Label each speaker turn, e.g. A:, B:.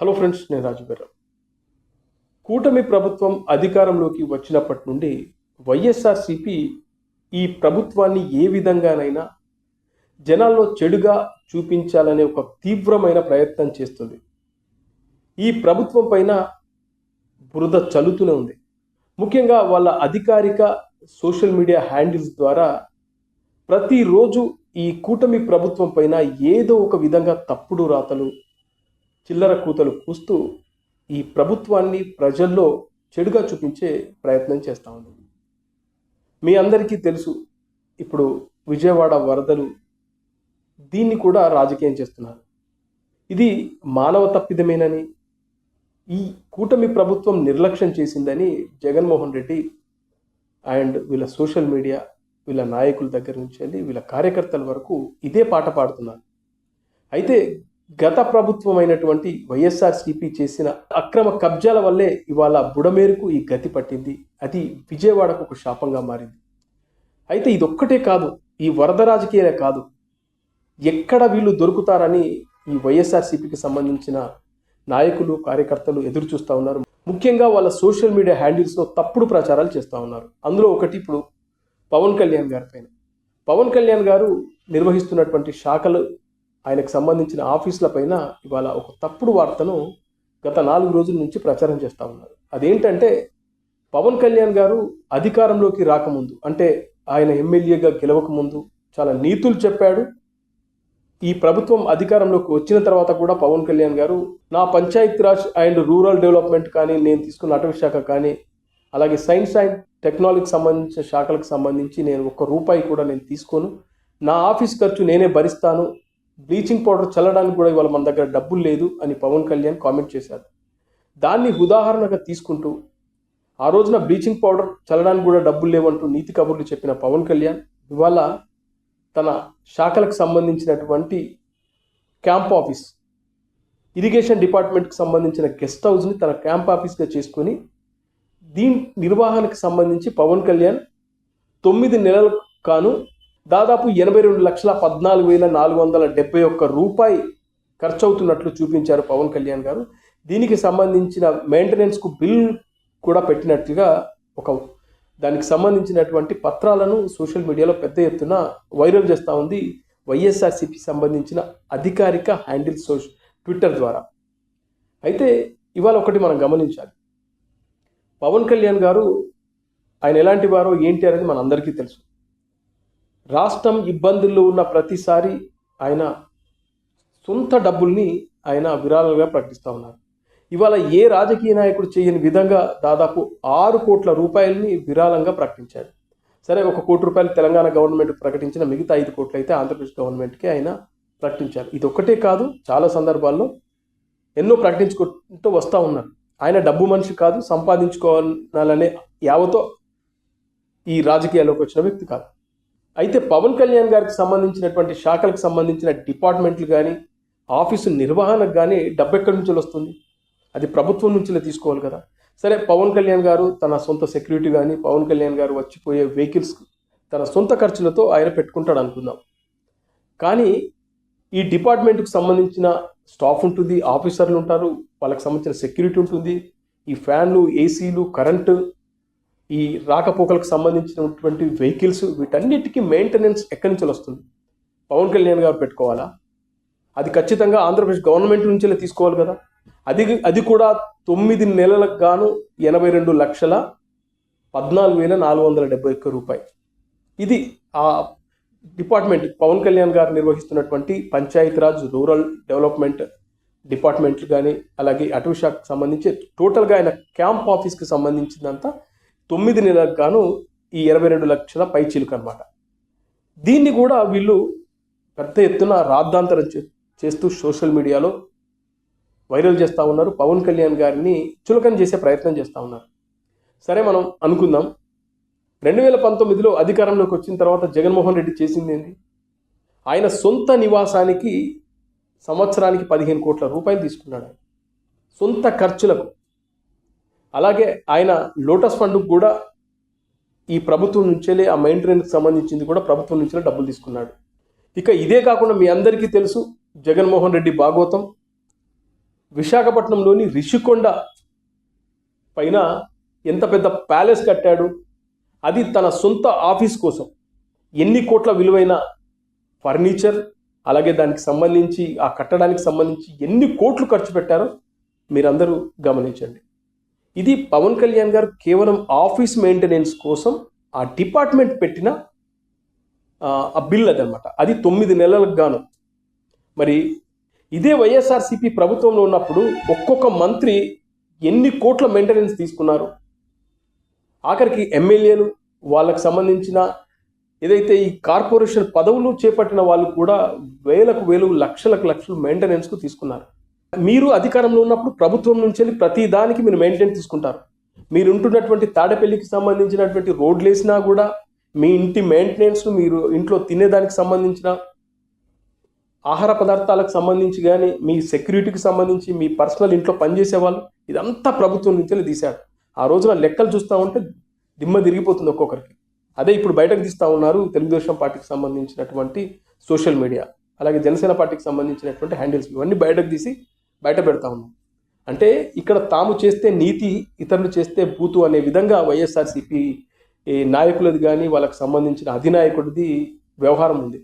A: Hello friends నేను రాజుగారు కూటమి ప్రభుత్వం అధికారంలోకి వచ్చినప్పటి నుండి వైఎస్ఆర్సిపి ఈ ప్రభుత్వాన్ని ఏ విధంగానైనా జనాల్లో చెడుగా చూపించాలనే ఒక తీవ్రమైన ప్రయత్నం చేస్తుంది. ఈ ప్రభుత్వం పైన బురద చల్లుతూనే ఉంది. ముఖ్యంగా వాళ్ళ అధికారిక సోషల్ మీడియా హ్యాండిల్స్ ద్వారా ప్రతిరోజు ఈ కూటమి ప్రభుత్వం పైన ఏదో ఒక విధంగా తప్పుడు రాతలు చిల్లర కూతలు కూస్తూ ఈ ప్రభుత్వాన్ని ప్రజల్లో చెడుగా చూపించే ప్రయత్నం చేస్తూ ఉంది. మీ అందరికీ తెలుసు ఇప్పుడు విజయవాడ వరదలు దీన్ని కూడా రాజకీయం చేస్తున్నారు. ఇది మానవ తప్పిదమేనని ఈ కూటమి ప్రభుత్వం నిర్లక్ష్యం చేసిందని జగన్మోహన్ రెడ్డి అండ్ వీళ్ళ సోషల్ మీడియా వీళ్ళ నాయకుల దగ్గర నుంచి వెళ్ళి వీళ్ళ కార్యకర్తల వరకు ఇదే పాట పాడుతున్నారు. అయితే గత ప్రభుత్వం అయినటువంటి వైఎస్ఆర్సీపీ చేసిన అక్రమ కబ్జాల వల్లే ఇవాళ బుడమేరుకు ఈ గతి పట్టింది. అది విజయవాడకు ఒక శాపంగా మారింది. అయితే ఇదొక్కటే కాదు ఈ వరద రాజకీయాలే కాదు. ఎక్కడ వీళ్ళు దొరుకుతారని ఈ వైఎస్ఆర్సీపీకి సంబంధించిన నాయకులు కార్యకర్తలు ఎదురు చూస్తూ ఉన్నారు. ముఖ్యంగా వాళ్ళ సోషల్ మీడియా హ్యాండిల్స్లో తప్పుడు ప్రచారాలు చేస్తూ ఉన్నారు. అందులో ఒకటి ఇప్పుడు పవన్ కళ్యాణ్ గారి పైన. పవన్ కళ్యాణ్ గారు నిర్వహిస్తున్నటువంటి శాఖలు ఆయనకు సంబంధించిన ఆఫీసుల పైన ఇవాళ ఒక తప్పుడు వార్తను గత నాలుగు రోజుల నుంచి ప్రచారం చేస్తూ ఉన్నారు. అదేంటంటే పవన్ కళ్యాణ్ గారు అధికారంలోకి రాకముందు అంటే ఆయన ఎమ్మెల్యేగా గెలవకముందు చాలా నీతులు చెప్పాడు. ఈ ప్రభుత్వం అధికారంలోకి వచ్చిన తర్వాత కూడా పవన్ కళ్యాణ్ గారు నా Panchayat Raj and rural development కానీ నేను తీసుకున్న అటవీ శాఖ కానీ అలాగే సైన్స్ అండ్ టెక్నాలజీకి సంబంధించిన శాఖలకు సంబంధించి నేను ఒక్క రూపాయి కూడా నేను తీసుకోను. నా ఆఫీస్ ఖర్చు నేనే భరిస్తాను. బ్లీచింగ్ పౌడర్ చల్లడానికి కూడా ఇవాళ మన దగ్గర డబ్బులు లేదు అని పవన్ కళ్యాణ్ కామెంట్ చేశారు. దాన్ని ఉదాహరణగా తీసుకుంటూ ఆ రోజున బ్లీచింగ్ పౌడర్ చల్లడానికి కూడా డబ్బులు లేవంటూ నీతి కబుర్లు చెప్పిన పవన్ కళ్యాణ్ ఇవాళ తన శాఖలకు సంబంధించినటువంటి క్యాంప్ ఆఫీస్ ఇరిగేషన్ డిపార్ట్మెంట్కి సంబంధించిన గెస్ట్ హౌస్ని తన క్యాంప్ ఆఫీస్గా చేసుకొని దీని నిర్వహణకు సంబంధించి పవన్ కళ్యాణ్ తొమ్మిది నెలలకు కాను దాదాపు ఎనభై రెండు లక్షల పద్నాలుగు వేల నాలుగు వందల డెబ్బై ఒక్క రూపాయి ఖర్చు అవుతున్నట్లు చూపించారు పవన్ కళ్యాణ్ గారు. దీనికి సంబంధించిన మెయింటెనెన్స్కు బిల్ కూడా పెట్టినట్లుగా ఒక దానికి సంబంధించినటువంటి పత్రాలను సోషల్ మీడియాలో పెద్ద ఎత్తున వైరల్ చేస్తూ ఉంది. వైఎస్ఆర్సీపీ సంబంధించిన అధికారిక హ్యాండిల్ సోషల్ ట్విట్టర్ ద్వారా. అయితే ఇవాళ ఒకటి మనం గమనించాలి. పవన్ కళ్యాణ్ గారు ఆయన ఎలాంటి వారో ఏంటి అనేది మనందరికీ తెలుసు. రాష్ట్రం ఇబ్బందుల్లో ఉన్న ప్రతిసారి ఆయన సొంత డబ్బుల్ని ఆయన విరాళాలుగా ప్రకటిస్తూ ఉన్నారు. ఇవాళ ఏ రాజకీయ నాయకుడు చేయని విధంగా దాదాపు ఆరు కోట్ల రూపాయలని విరాళంగా ప్రకటించారు. సరే ఒక కోటి రూపాయలు తెలంగాణ గవర్నమెంట్ ప్రకటించిన మిగతా ఐదు కోట్లు అయితే ఆంధ్రప్రదేశ్ గవర్నమెంట్కి ఆయన ప్రకటించారు. ఇది ఒక్కటే కాదు చాలా సందర్భాల్లో ఎన్నో ప్రకటించుకుంటూ వస్తూ ఉన్నారు. ఆయన డబ్బు మనిషి కాదు సంపాదించుకోవాలనే యావతో ఈ రాజకీయాల్లోకి వచ్చిన వ్యక్తి కాదు. అయితే పవన్ కళ్యాణ్ గారికి సంబంధించినటువంటి శాఖలకు సంబంధించిన డిపార్ట్మెంట్లు కానీ ఆఫీసు నిర్వహణకు కానీ డబ్బు ఎక్కడి నుంచి వస్తుంది? అది ప్రభుత్వం నుంచి తీసుకోవాలి కదా. సరే పవన్ కళ్యాణ్ గారు తన సొంత సెక్యూరిటీ కానీ పవన్ కళ్యాణ్ గారు వచ్చిపోయే వెహికల్స్ తన సొంత ఖర్చులతో ఆయన పెట్టుకుంటాడు అనుకుందాం. కానీ ఈ డిపార్ట్మెంట్కి సంబంధించిన స్టాఫ్ ఉంటుంది ఆఫీసర్లు ఉంటారు వాళ్ళకి సంబంధించిన సెక్యూరిటీ ఉంటుంది ఈ ఫ్యాన్లు ఏసీలు కరెంటు ఈ రాకపోకలకు సంబంధించినటువంటి వెహికల్స్ వీటన్నిటికీ మెయింటెనెన్స్ ఎక్కడి నుంచి వస్తుంది? పవన్ కళ్యాణ్ గారు పెట్టుకోవాలా? అది ఖచ్చితంగా ఆంధ్రప్రదేశ్ గవర్నమెంట్ నుంచే తీసుకోవాలి కదా. అది అది కూడా తొమ్మిది నెలలకు గాను ఎనభై రెండు లక్షల పద్నాలుగు వేల నాలుగు వందల డెబ్బై ఒక్క రూపాయి. ఇది ఆ డిపార్ట్మెంట్ పవన్ కళ్యాణ్ గారు నిర్వహిస్తున్నటువంటి పంచాయతీరాజ్ రూరల్ డెవలప్మెంట్ డిపార్ట్మెంట్లు కానీ అలాగే అటవీ శాఖకు సంబంధించి టోటల్గా ఆయన క్యాంప్ ఆఫీస్కి సంబంధించిందంతా తొమ్మిది నెలలకు గాను ఈ ఇరవై రెండు లక్షల పై చిలుక అనమాట దీన్ని కూడా వీళ్ళు పెద్ద ఎత్తున రాద్ధాంతరం చే- చేస్తూ సోషల్ మీడియాలో వైరల్ చేస్తూ ఉన్నారు. పవన్ కళ్యాణ్ గారిని చులకన చేసే ప్రయత్నం చేస్తూ ఉన్నారు. సరే మనం అనుకుందాం. రెండు వేల పంతొమ్మిదిలో అధికారంలోకి వచ్చిన తర్వాత జగన్మోహన్ రెడ్డి చేసింది ఏంటి ఆయన సొంత నివాసానికి సంవత్సరానికి పదిహేను కోట్ల రూపాయలు తీసుకున్నాడు సొంత ఖర్చులకు అలాగే ఆయన లోటస్ ఫండ్కు కూడా ఈ ప్రభుత్వం నుంచేలే ఆ మెయింటెనెన్స్కి సంబంధించింది కూడా ప్రభుత్వం నుంచే డబ్బులు తీసుకున్నాడు. ఇక ఇదే కాకుండా మీ అందరికీ తెలుసు జగన్మోహన్ రెడ్డి భాగవతం విశాఖపట్నంలోని రిషికొండ పైన ఎంత పెద్ద ప్యాలెస్ కట్టాడు అది తన సొంత ఆఫీస్ కోసం. ఎన్ని కోట్ల విలువైన ఫర్నిచర్ అలాగే దానికి సంబంధించి ఆ కట్టడానికి సంబంధించి ఎన్ని కోట్లు ఖర్చు పెట్టారో మీరందరూ గమనించండి. ఇది పవన్ కళ్యాణ్ గారు కేవలం ఆఫీస్ మెయింటెనెన్స్ కోసం ఆ డిపార్ట్మెంట్ పెట్టిన ఆ, బిల్ అదనమాట అది తొమ్మిది నెలలకు గాను. మరి ఇదే వైఎస్ఆర్సీపీ ప్రభుత్వంలో ఉన్నప్పుడు ఒక్కొక్క మంత్రి ఎన్ని కోట్ల మెయింటెనెన్స్ తీసుకున్నారు? ఆఖరికి ఎమ్మెల్యేలు వాళ్ళకు సంబంధించిన ఏదైతే ఈ కార్పొరేషన్ పదవులు చేపట్టిన వాళ్ళు కూడా వేలకు వేలు లక్షలకు లక్షలు మెయింటెనెన్స్కు తీసుకున్నారు. మీరు అధికారంలో ఉన్నప్పుడు ప్రభుత్వం నుంచి వెళ్ళి ప్రతి దానికి మీరు మెయింటెనెన్స్ తీసుకుంటారు. మీరు ఉంటున్నటువంటి తాడపల్లికి సంబంధించినటువంటి రోడ్లు వేసినా కూడా మీ ఇంటి మెయింటెనెన్స్ మీరు ఇంట్లో తినేదానికి సంబంధించిన ఆహార పదార్థాలకు సంబంధించి కానీ మీ సెక్యూరిటీకి సంబంధించి మీ పర్సనల్ ఇంట్లో పనిచేసే వాళ్ళు ఇదంతా ప్రభుత్వం నుంచి తీశారు. ఆ రోజున లెక్కలు చూస్తూ ఉంటే దిమ్మ తిరిగిపోతుంది ఒక్కొక్కరికి. అదే ఇప్పుడు బయటకు తీస్తూ ఉన్నారు తెలుగుదేశం పార్టీకి సంబంధించినటువంటి సోషల్ మీడియా అలాగే జనసేన పార్టీకి సంబంధించినటువంటి హ్యాండిల్స్ ఇవన్నీ బయటకు తీసి బయట పెడతా ఉన్నాం. అంటే ఇక్కడ తాము చేస్తే నీతి ఇతరులు చేస్తే బూతు అనే విధంగా వైఎస్ఆర్సీపీ నాయకులది కానీ వాళ్ళకి సంబంధించిన అధినాయకుడిది వ్యవహారం ఉంది.